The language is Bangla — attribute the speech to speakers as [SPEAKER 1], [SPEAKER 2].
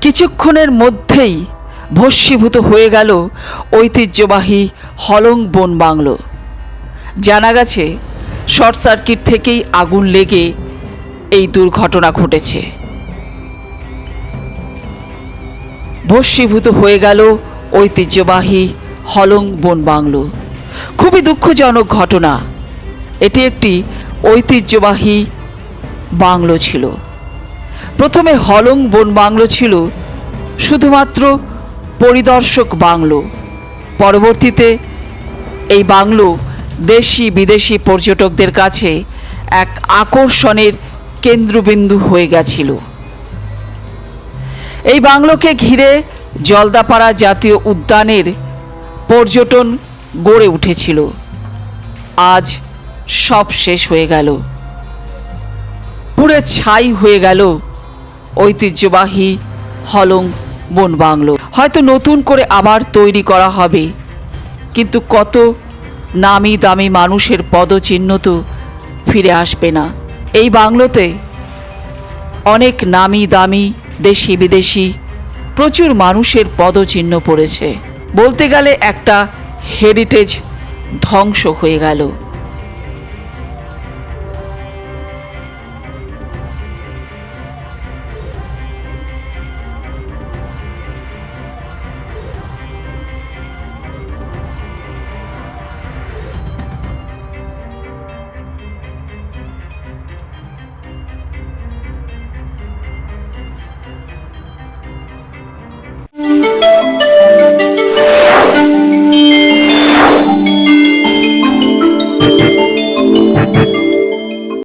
[SPEAKER 1] কিছুক্ষণের মধ্যেই ভস্মীভূত হয়ে গেল ঐতিহ্যবাহী হলং বন বাংলো। জানা গেছে, শর্ট সার্কিট থেকেই আগুন লেগে এই দুর্ঘটনা ঘটেছে। ভস্মীভূত হয়ে গেল ঐতিহ্যবাহী হলং বন বাংলো। খুবই দুঃখজনক ঘটনা। এটি একটি ঐতিহ্যবাহী বাংলো ছিল। প্রথমে হলং বন বাংলো ছিল শুধুমাত্র পরিদর্শক বাংলো। পরবর্তীতে এই বাংলো দেশি বিদেশি পর্যটকদের কাছে এক আকর্ষণের কেন্দ্রবিন্দু হয়ে গেছিল। এই বাংলোকে ঘিরে জলদাপাড়া জাতীয় উদ্যানের পর্যটন গড়ে উঠেছিল। আজ সব শেষ হয়ে গেল। পুরে ছাই হয়ে গেল ঐতিহ্যবাহী হলং বন বাংলো। হয়তো নতুন করে আবার তৈরি করা হবে। কিন্তু কত নামি দামি মানুষের পদচিহ্ন তো ফিরে আসবে না। এই বাংলোতে অনেক নামি দামি দেশি বিদেশি প্রচুর মানুষের পদচিহ্ন পড়েছে। বলতে গেলে একটা হেরিটেজ ধ্বংস হয়ে গেল।